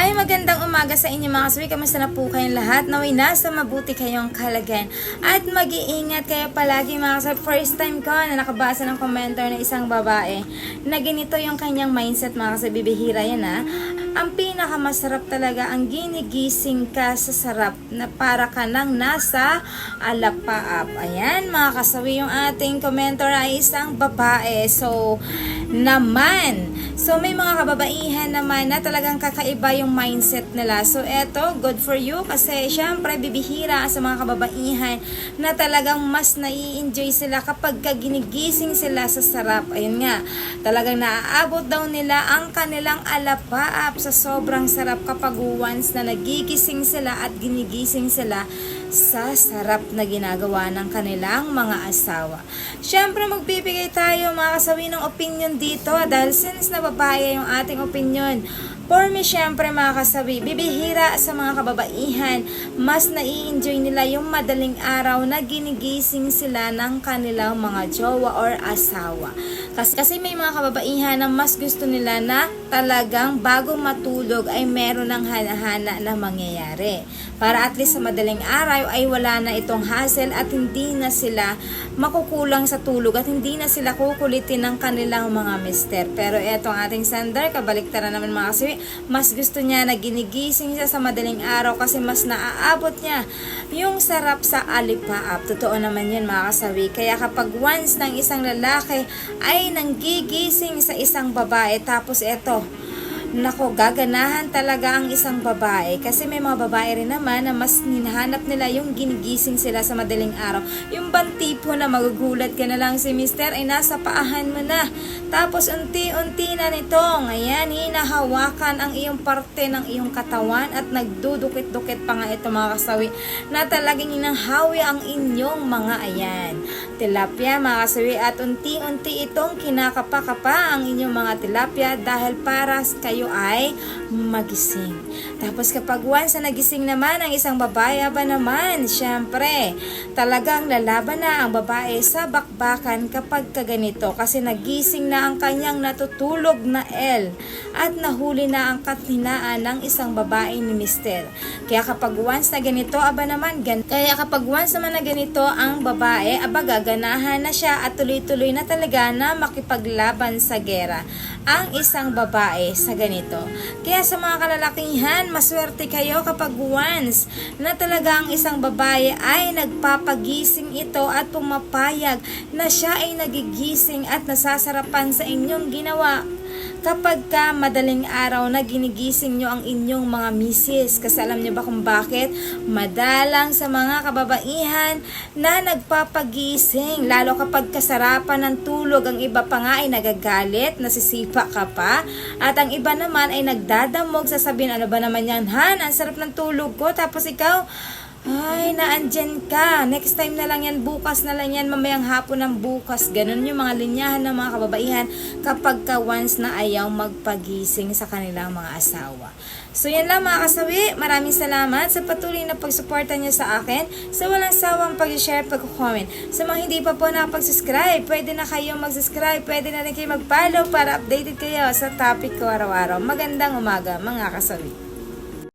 Hi, magandang umaga sa inyo mga kasawi. Kamusta na po kayong lahat? Naway nasa mabuti kayong kalagayan. At mag-iingat kayo palagi mga kasawi. First time ko na nakabasa ng komentar ng isang babae na ganito yung kanyang mindset mga kasawi. Bibihira yan ha. Ang pinakamasarap talaga ang ginigising ka sa sarap na para ka nang nasa alapaap. Ayan mga kasawi yung ating komentar ay isang babae. So, naman. So, may mga kababaihan naman na talagang kakaiba yung mindset nila. So, eto, good for you kasi syempre bibihira sa mga kababaihan na talagang mas nai-enjoy sila kapag ka ginigising sila sa sarap. Ayun nga, talagang naaabot daw nila ang kanilang alapaap sa sobrang sarap kapag once na nagigising sila at ginigising sila sa sarap na ginagawa ng kanilang mga asawa. Syempre, magbibigay tayo mga kasawi ng opinion dito dahil since na babae yung ating opinion, For me, syempre mga kasabi, bibihira sa mga kababaihan, mas nai-enjoy nila yung madaling araw na ginigising sila ng kanilang mga jowa or asawa. Kasi, kasi may mga kababaihan na mas gusto nila na talagang bago matulog ay meron ng hana-hana na mangyayari. Para at least sa madaling araw ay wala na itong hassle at hindi na sila makukulang sa tulog at hindi na sila kukulitin ng kanilang mga mister. Pero etong ating sender, kabaliktaran naman mga kasi, mas gusto niya na ginigising siya sa madaling araw kasi mas naaabot niya yung sarap sa alipaap. Totoo naman yun mga kasawi. Kaya kapag once ng isang lalaki ay nanggigising sa isang babae. Tapos eto, Nako, gaganahan talaga ang isang babae kasi may mga babae rin naman na mas hinahanap nila yung ginigising sila sa madaling araw. Yung bang tipo na magugulat ka na lang si mister ay nasa paahan mo na. Tapos unti-unti na nitong, ayan, hinahawakan ang iyong parte ng iyong katawan at nagdudukit-dukit pa nga ito mga kasawi na talagang inanghawi ang inyong mga ayan. Tilapia mga kasawi at unti-unti itong kinakapa-kapa ang inyong mga tilapia dahil para kayo kayo ay magising. Tapos kapag once na nagising naman ang isang babae, ba naman, syempre, talagang lalaban na ang babae sa bakbakan kapag kaganito kasi nagising na ang kanyang natutulog na L at nahuli na ang katinaan ng isang babae ni Mister. Kaya kapag once na ganito, aba naman, gan kaya kapag once naman na ganito ang babae, aba gaganahan na siya at tuloy-tuloy na talaga na makipaglaban sa gera ang isang babae sa ganito. Sa mga kalalakihan, maswerte kayo kapag once na talaga ang isang babae ay nagpapagising ito at pumapayag na siya ay nagigising at nasasarapan sa inyong ginawa kapag ka madaling araw na ginigising nyo ang inyong mga misis. Kasi alam nyo ba kung bakit? Madalang sa mga kababaihan na nagpapagising. Lalo kapag kasarapan ng tulog, ang iba pa nga ay nagagalit, nasisipa ka pa. At ang iba naman ay nagdadamog, sasabihin, ano ba naman yan, Han, ang sarap ng tulog ko. Tapos ikaw, ay, naandyan ka. Next time na lang yan, bukas na lang yan, mamayang hapon ng bukas. Ganun yung mga linyahan ng mga kababaihan kapag ka once na ayaw magpagising sa kanilang mga asawa. So yan lang mga kasawi, maraming salamat sa patuloy na pagsuporta niyo sa akin, sa walang sawang pag-share, pag-comment. Sa mga hindi pa po nakapag-subscribe, pwede na kayo mag-subscribe, pwede na rin kayo mag-follow para updated kayo sa topic ko araw-araw. Magandang umaga mga kasawi.